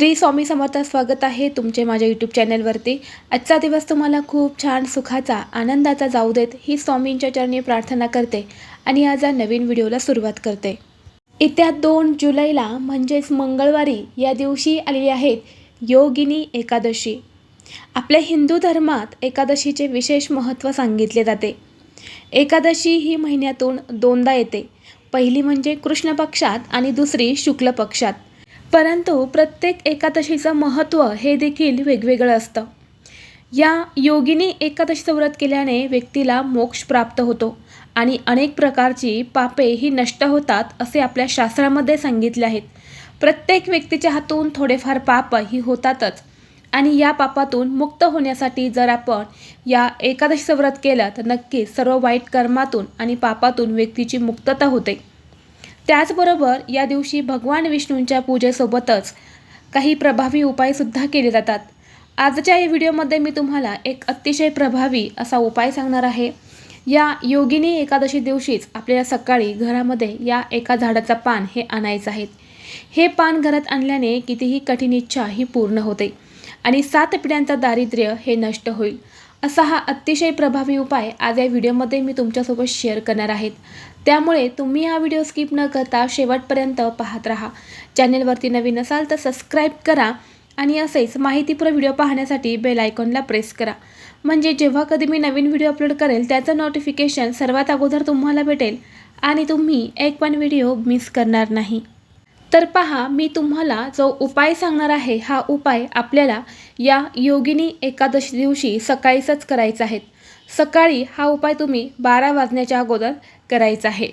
श्री स्वामी समर्थ स्वागत आहे तुमचे माझ्या यूट्यूब चॅनलवरती आजचा दिवस तुम्हाला खूप छान सुखाचा आनंदाचा जाऊ देत ही स्वामींच्या चरणी प्रार्थना करते आणि आज या नवीन व्हिडिओला सुरुवात करते. येत्या दोन जुलैला म्हणजेच मंगळवारी या दिवशी आलेली आहेत योगिनी एकादशी. आपल्या हिंदू धर्मात एकादशीचे विशेष महत्त्व सांगितले जाते. एकादशी ही महिन्यातून दोनदा येते. पहिली म्हणजे कृष्ण पक्षात आणि दुसरी शुक्ल पक्षात. परंतु प्रत्येक एकादशीचं महत्त्व हे देखील वेगवेगळं असतं. या योगिनी एकादशीचं व्रत केल्याने व्यक्तीला मोक्ष प्राप्त होतो आणि अनेक प्रकारची पापे ही नष्ट होतात असे आपल्या शास्त्रामध्ये सांगितले आहेत. प्रत्येक व्यक्तीच्या हातून थोडेफार पाप ही होतातच आणि या पापातून मुक्त होण्यासाठी जर आपण या एकादशीचं व्रत केलं तर नक्कीच सर्व वाईट कर्मातून आणि पापातून व्यक्तीची मुक्तता होते. त्याचबरोबर या दिवशी भगवान विष्णूंच्या पूजेसोबतच काही प्रभावी उपायसुद्धा केले जातात. आजच्या या व्हिडिओमध्ये मी तुम्हाला एक अतिशय प्रभावी असा उपाय सांगणार आहे. या योगिनी एकादशी दिवशीच आपल्याला सकाळी घरामध्ये या एका झाडाचा पान हे आणायचं आहे. हे पान घरात आणल्याने कितीही कठीण इच्छा ही पूर्ण होते आणि सात पिढ्यांचा दारिद्र्य हे नष्ट होईल. असा हा अतिशय प्रभावी उपाय आज या व्हिडिओमध्ये मी तुमच्यासोबत शेअर करणार आहेत. त्यामुळे तुम्ही हा व्हिडिओ स्किप न करता शेवटपर्यंत पाहत राहा. चॅनेलवरती नवीन असाल तर सबस्क्राईब करा आणि असेच माहितीपूर्ण व्हिडिओ पाहण्यासाठी बेल आयकॉनला प्रेस करा. म्हणजे जेव्हा कधी मी नवीन व्हिडिओ अपलोड करेल त्याचं नोटिफिकेशन सर्वात अगोदर तुम्हाला भेटेल आणि तुम्ही एक पण व्हिडिओ मिस करणार नाही. तर पहा मी तुम्हाला जो उपाय सांगणार आहे हा उपाय आपल्याला या योगिनी एकादशी दिवशी सकाळीच करायचा आहे. सकाळी हा उपाय तुम्ही बारा वाजण्याच्या अगोदर करायचा आहे.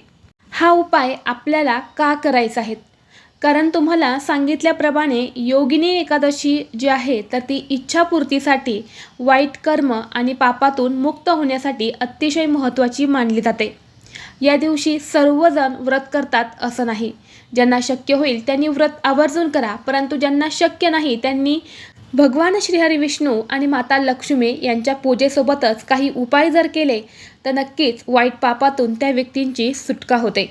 हा उपाय आपल्याला का करायचा आहे? कारण तुम्हाला सांगितल्याप्रमाणे योगिनी एकादशी जी आहे तर ती इच्छापूर्तीसाठी वाईट कर्म आणि पापातून मुक्त होण्यासाठी अतिशय महत्त्वाची मानली जाते. या दिवशी सर्वजण व्रत करतात असं नाही. ज्यांना शक्य होईल त्यांनी व्रत आवर्जून करा परंतु ज्यांना शक्य नाही त्यांनी भगवान श्रीहरी विष्णू आणि माता लक्ष्मी यांच्या पूजेसोबतच काही उपाय जर केले तर नक्कीच वाईट पापातून त्या व्यक्तींची सुटका होते.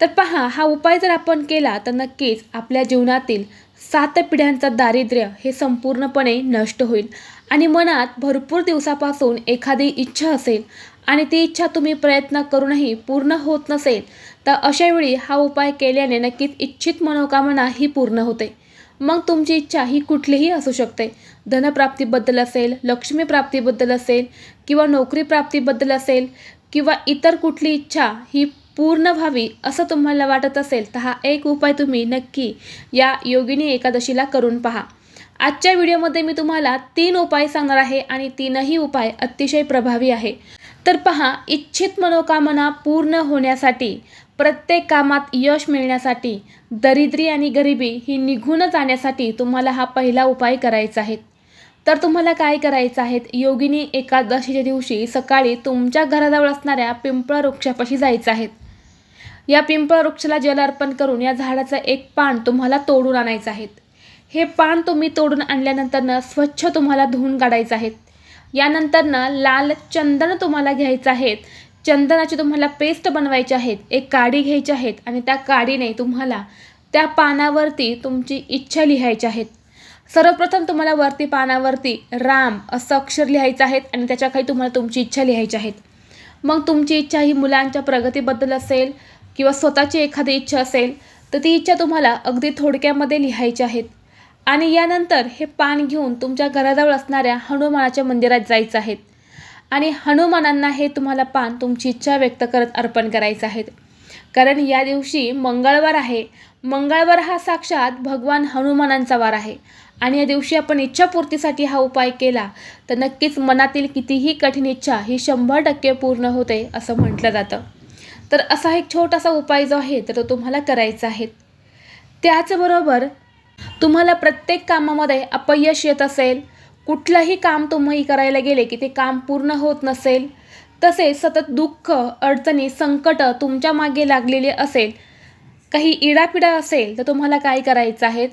तर पहा हा उपाय जर आपण केला तर नक्कीच आपल्या जीवनातील सात पिढ्यांचं दारिद्र्य हे संपूर्णपणे नष्ट होईल आणि मनात भरपूर दिवसापासून एखादी इच्छा असेल आणि ती इच्छा तुम्ही प्रयत्न करूनही पूर्ण होत नसेल तर अशावेळी हा उपाय केल्याने नक्कीच इच्छित मनोकामना ही पूर्ण होते. मग तुमची इच्छा ही कुठलीही असू शकते. धनप्राप्तीबद्दल असेल लक्ष्मी प्राप्तीबद्दल असेल किंवा नोकरी प्राप्तीबद्दल असेल किंवा इतर कुठली इच्छा ही पूर्ण व्हावी असं तुम्हाला वाटत असेल तर हा एक उपाय तुम्ही नक्की या योगिनी एकादशीला करून पहा. आजच्या व्हिडिओमध्ये मी तुम्हाला तीन उपाय सांगणार आहे आणि तीनही उपाय अतिशय प्रभावी आहे. तर पहा इच्छित मनोकामना पूर्ण होण्यासाठी प्रत्येक कामात यश मिळण्यासाठी दरिद्री आणि गरिबी ही निघून जाण्यासाठी तुम्हाला हा पहिला उपाय करायचा आहे. तर तुम्हाला काय करायचं आहे? योगिनी एकादशीच्या दिवशी सकाळी तुमच्या घराजवळ असणाऱ्या पिंपळ वृक्षापाशी जायचं आहे. या पिंपळ वृक्षाला जल अर्पण करून या झाडाचं एक पान तुम्हाला तोडून आणायचं आहे. हे पान तुम्ही तोडून आणल्यानंतरनं स्वच्छ तुम्हाला धुवून काढायचं आहे. यानंतरनं लाल चंदन तुम्हाला घ्यायचं आहे. चंदनाची तुम्हाला पेस्ट बनवायची आहेत एक काडी घ्यायची आहेत आणि त्या काडीने तुम्हाला त्या पानावरती तुमची इच्छा लिहायची आहेत. सर्वप्रथम तुम्हाला वरती पानावरती राम असं अक्षर लिहायचं आहेत आणि त्याच्या काही तुम्हाला तुमची इच्छा लिहायची आहेत. मग तुमची इच्छा ही मुलांच्या प्रगतीबद्दल असेल किंवा स्वतःची एखादी इच्छा असेल तर ती इच्छा तुम्हाला अगदी थोडक्यामध्ये लिहायची आहेत. आणि यानंतर हे पान घेऊन तुमच्या घराजवळ असणाऱ्या हनुमानाच्या मंदिरात जायचं आहेत आणि हनुमानांना हे तुम्हाला पान तुमची इच्छा व्यक्त करत अर्पण करायचं आहे. कारण या दिवशी मंगळवार आहे. मंगळवार हा साक्षात भगवान हनुमानांचा वार आहे. आणि या दिवशी आपण इच्छापूर्तीसाठी हा उपाय केला तर नक्कीच मनातील कितीही कठीण इच्छा ही शंभर टक्के पूर्ण होते असं म्हटलं जातं. तर असा एक छोटासा उपाय जो आहे तर तो तुम्हाला करायचा आहे. त्याचबरोबर तुम्हाला प्रत्येक कामामध्ये अपयश येत असेल कुठलंही काम तुम्ही करायला गेले की ते काम पूर्ण होत नसेल तसेच सतत दुःख अडचणी संकट तुमच्या मागे लागलेले असेल काही इडापिडा असेल तर तुम्हाला काय करायचं आहे?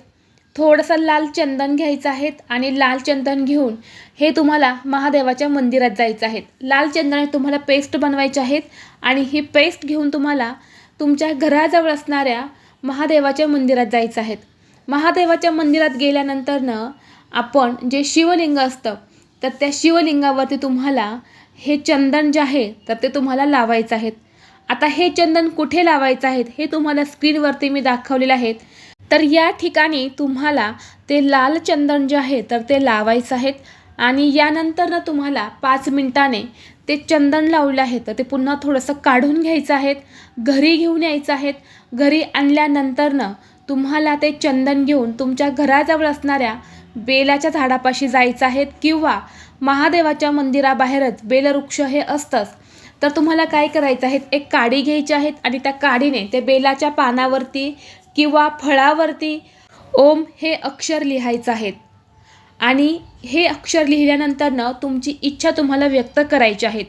थोडंसं लाल चंदन घ्यायचं आहे आणि लाल चंदन घेऊन हे तुम्हाला महादेवाच्या मंदिरात जायचं आहे. लाल चंदनाने तुम्हाला पेस्ट बनवायचे आहेत आणि ही पेस्ट घेऊन तुम्हाला तुमच्या घराजवळ असणाऱ्या महादेवाच्या मंदिरात जायचं आहेत महादेवाच्या मंदिरात गेल्यानंतरनं आपण जे शिवलिंग असतं तर त्या शिवलिंगावरती तुम्हाला हे चंदन जे आहे तर ते तुम्हाला लावायचं आहेत. आता हे चंदन कुठे लावायचं आहेत हे तुम्हाला स्क्रीनवरती मी दाखवलेलं आहेत. तर या ठिकाणी तुम्हाला ते लाल चंदन जे आहे तर ते लावायचं आहेत. आणि यानंतर ना तुम्हाला पाच मिनिटाने ते चंदन लावलं आहे तर ते पुन्हा थोडंसं काढून घ्यायचं आहेत. घरी घेऊन यायचं आहेत. घरी आणल्यानंतरनं तुम्हाला ते चंदन घेऊन तुमच्या घराजवळ असणाऱ्या बेलाच्या झाडापाशी जायचं आहे किंवा महादेवाच्या मंदिराबाहेरच बेलवृक्ष हे असतंच तर तुम्हाला काय करायचं आहे? एक काडी घ्यायची आहेत आणि त्या काडीने ते बेलाच्या पानावरती किंवा फळावरती ओम हे अक्षर लिहायचं आहेत आणि हे अक्षर लिहिल्यानंतरनं तुमची इच्छा तुम्हाला व्यक्त करायची आहेत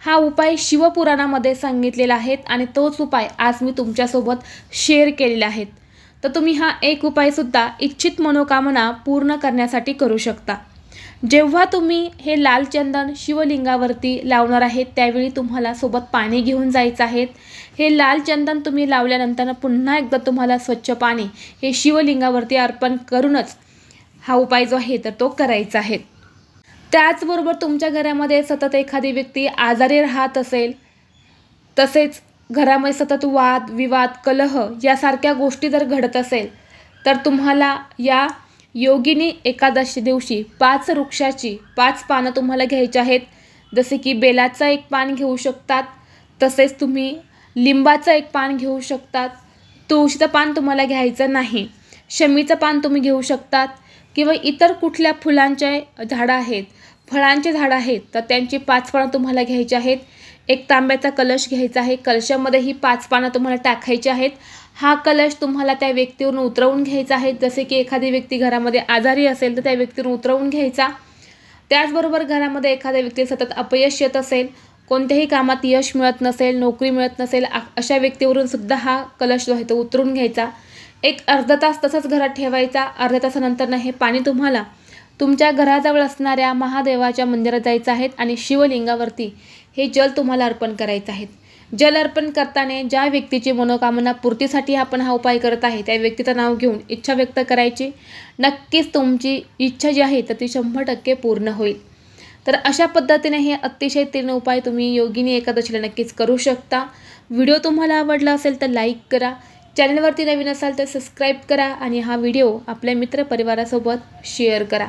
हा उपाय शिवपुराणामध्ये सांगितलेला आहे आणि तोच उपाय आज मी तुमच्यासोबत शेअर केलेला आहे. तर तुम्ही हा एक उपायसुद्धा इच्छित मनोकामना पूर्ण करण्यासाठी करू शकता. जेव्हा तुम्ही हे लाल चंदन शिवलिंगावरती लावणार आहेत त्यावेळी तुम्हाला सोबत पाणी घेऊन जायचं आहेत हे लाल चंदन तुम्ही लावल्यानंतर पुन्हा एकदा तुम्हाला स्वच्छ पाणी हे शिवलिंगावरती अर्पण करूनच हा उपाय जो आहे तर तो करायचा आहे. त्याचबरोबर तुमच्या घरामध्ये सतत एखादी व्यक्ती आजारी राहत असेल तसेच घरामध्ये सतत वाद विवाद कलह यासारख्या गोष्टी जर घडत असेल तर तुम्हाला या योगिनी एकादशी दिवशी पाच वृक्षाची पाच पानं तुम्हाला घ्यायची आहेत. जसे की बेलाचं एक पान घेऊ शकतात तसेच तुम्ही लिंबाचं एक पान घेऊ शकतात. तुळशीचं पान तुम्हाला घ्यायचं नाही. शमीचं पान तुम्ही घेऊ शकतात. किंवा इतर कुठल्या फुलांचे झाडं आहेत फळांचे झाडं आहेत तर त्यांची पाच पानं तुम्हाला घ्यायची आहेत. एक तांब्याचा कलश घ्यायचा आहे. कलशामध्ये ही पाच पानं तुम्हाला टाकायची आहेत. हा कलश तुम्हाला त्या व्यक्तीवरून उतरवून घ्यायचा आहे. जसे की एखादी व्यक्ती घरामध्ये आजारी असेल तर त्या व्यक्तीवरून उतरवून घ्यायचा. त्याचबरोबर घरामध्ये एखाद्या व्यक्ती सतत अपयश येत असेल कोणत्याही कामात यश मिळत नसेल नोकरी मिळत नसेल अशा व्यक्तीवरून सुद्धा हा कलश जो आहे तो उतरून घ्यायचा. एक अर्धा तास तसंच घरात ठेवायचा. अर्ध्या तासानंतरनं हे पाणी तुम्हाला तुमच्या घराजवळ असणाऱ्या महादेवाच्या मंदिरात जायचं आहे आणि शिवलिंगावरती हे जल तुम्हाला अर्पण करायचं आहे. जल अर्पण करताना ज्या व्यक्तीची मनोकामना पूर्तीसाठी आपण हा उपाय करत आहे त्या व्यक्तीचं नाव घेऊन इच्छा व्यक्त करायची. नक्कीच तुमची इच्छा जी आहे तर ती शंभर टक्के पूर्ण होईल. तर अशा पद्धतीने हे अतिशय तीर्ण उपाय तुम्ही योगिनी एकादशीला नक्कीच करू शकता. व्हिडिओ तुम्हाला आवडला असेल तर लाईक करा. चॅनलवरती नवीन असाल तर सबस्क्राईब करा आणि हा व्हिडिओ आपल्या मित्रपरिवारासोबत शेअर करा.